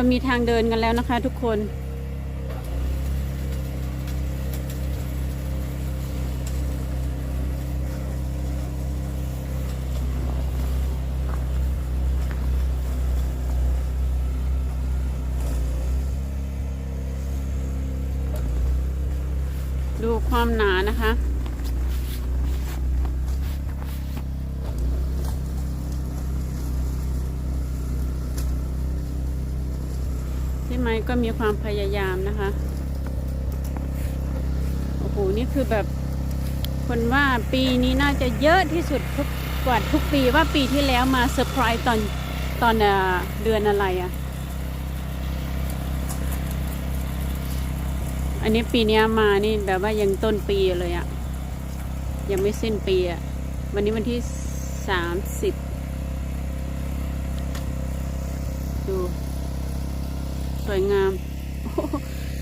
เรามีทางเดินกันแล้วนะคะทุกคน ดูความหนานะคะ พี่ไม้ ก็มีความพยายามนะคะ โอ้โห นี่คือแบบ คนว่าปีนี้น่าจะเยอะที่สุดทุกกว่าทุกปีว่าปีที่แล้วมาเซอร์ไพรส์ตอนตอนเดือนอะไรอะ่ะ อันนี้ปีนี้มานี่แบบว่ายังต้นปีเลยอะ่ะ ยังไม่สิ้นปีอะ่ะ วันนี้วันที่สามสิบดู วยงาม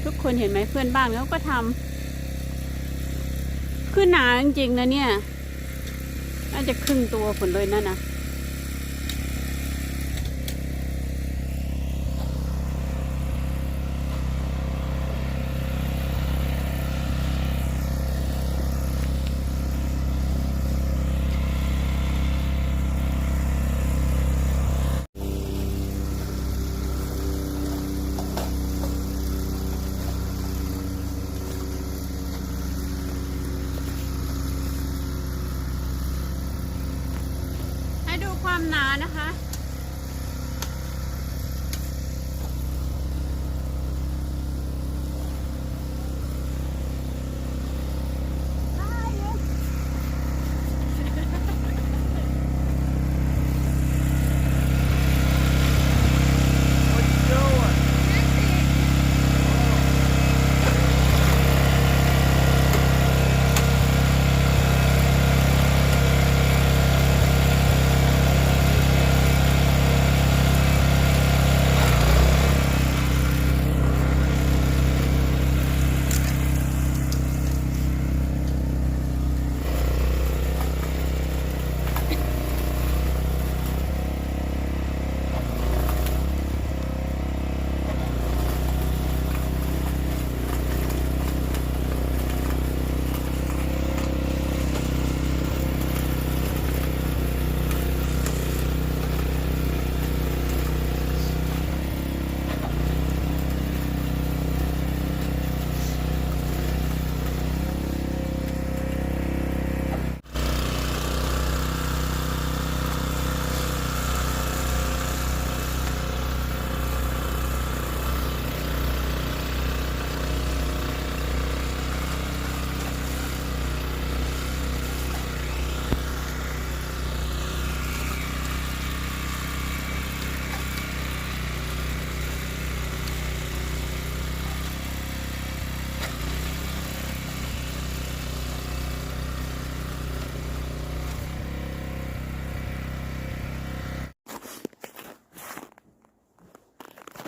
ทุกคนเห็นไหมเพื่อนบ้านเขาก็ทำขึ้นหนาจริงๆนะเนี่ย น่าจะครึ่งตัวผลเลยนั่นนะ ดูความหนานะคะ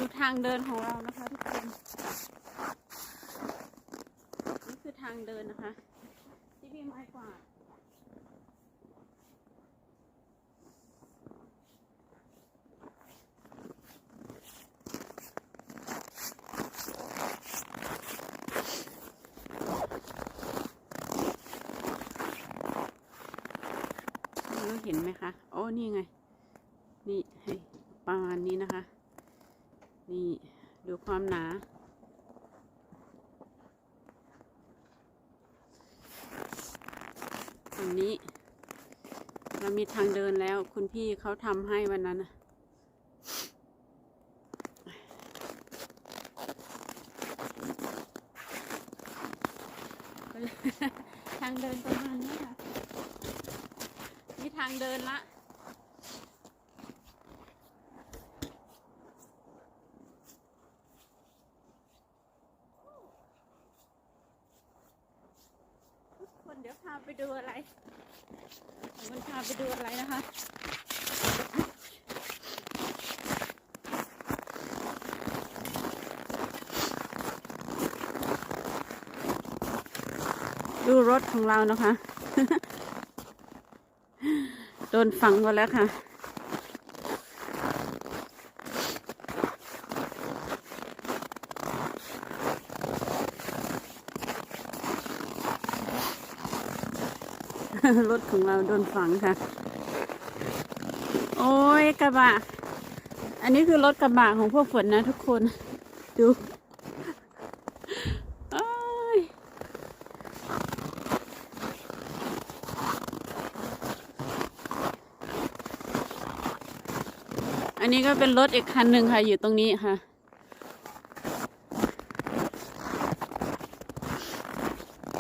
ดูทางเดินของเรานะคะทุกคน นี่คือทางเดินนะคะ ที่พี่ไม้กวาดไม่รู้เห็นไหมคะ โอ้ นี่ไง นี่ให้ประมาณนี้นะคะ ความหนาตรงนี้ เรามีทางเดินแล้ว คุณพี่เขาทำให้วันนั้นน่ะทางเดินประมาณนี้ค่ะนี่ทางเดินละ ทุกคน เดี๋ยวพาไปดูอะไรเดี๋ยวมันพาไปดูอะไรนะคะ ดูรถของเรานะคะ โดนฝังไปแล้วค่ะ รถของเราโดนฝังค่ะ โอ้ยกระบะ อันนี้คือรถกระบะของพวกฝนนะทุกคน ดูอันนี้ก็เป็นรถอีกคันหนึ่งค่ะ อยู่ตรงนี้ค่ะ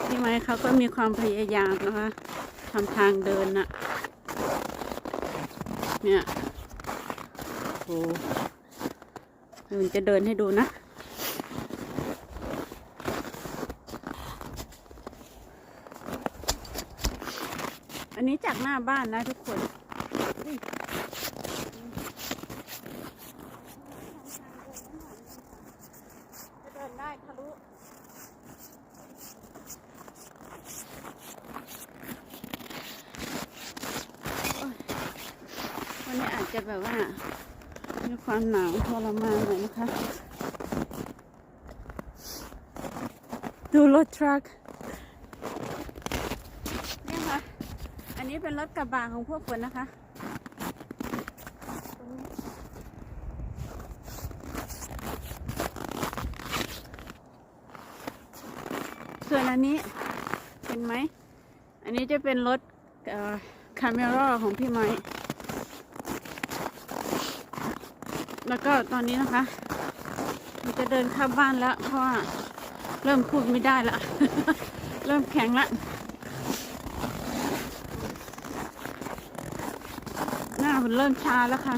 พี่ไม้เขาก็มีความพยายามนะคะ ทำทางเดินน่ะ เนี่ยโอ้เดี๋ยวมันจะเดินให้ดูนะ อันนี้จากหน้าบ้านนะทุกคนอุ๊ยจะเดินได้ทะลุ วันนี้อาจจะแบบว่า มีความหนาวทรมานหน่อยนะคะ ดูรถทรัคเนี่ยค่ะ อันนี้เป็นรถกระบะของพวกฝนนะคะส่วนอันนี้เห็นไหม อันนี้จะเป็นรถคาเมราของพี่ไม้ แล้วก็ตอนนี้นะคะเราจะเดินเข้าบ้านแล้ว เพราะว่าเริ่มพูดไม่ได้ละ เริ่มแข็งละ หน้ามันเริ่มชาแล้วค่ะ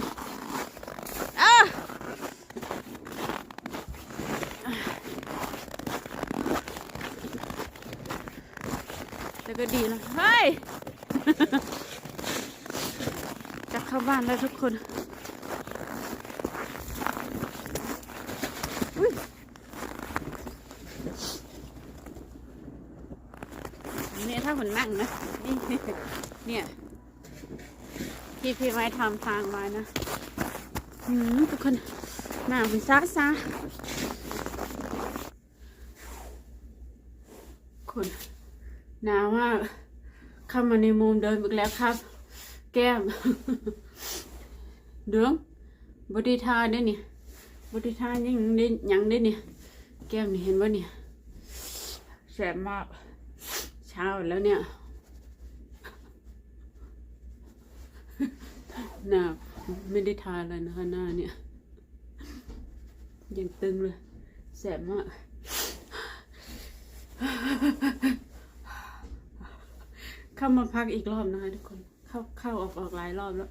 แต่ก็ดีนะเฮ้ยจะเข้าบ้านแล้วทุกคน อันนี้ถ้าผมนั่งนะนี่เนี่ยพี่พี่ไว้ทำทางไว้นะอืมทุกคนหน้ามันซาซาคนหนาวมากเข้ามาในมุมเดินอีกแล้วครับ แก้มเดืองบดีทาเด้เนี่ยบริทายังได้ยังได้เนี่ย แก้มนี่เห็นว่าเนี่ยแสบมาก เช้าแล้วเนี่ยหน้าไม่ได้ทาอะไรนะคะหน้าเนี่ย ยังตึงเลย แสบมากเข้ามาพักอีกรอบนะคะทุกคน เข้าเข้าออกออกหลายรอบแล้ว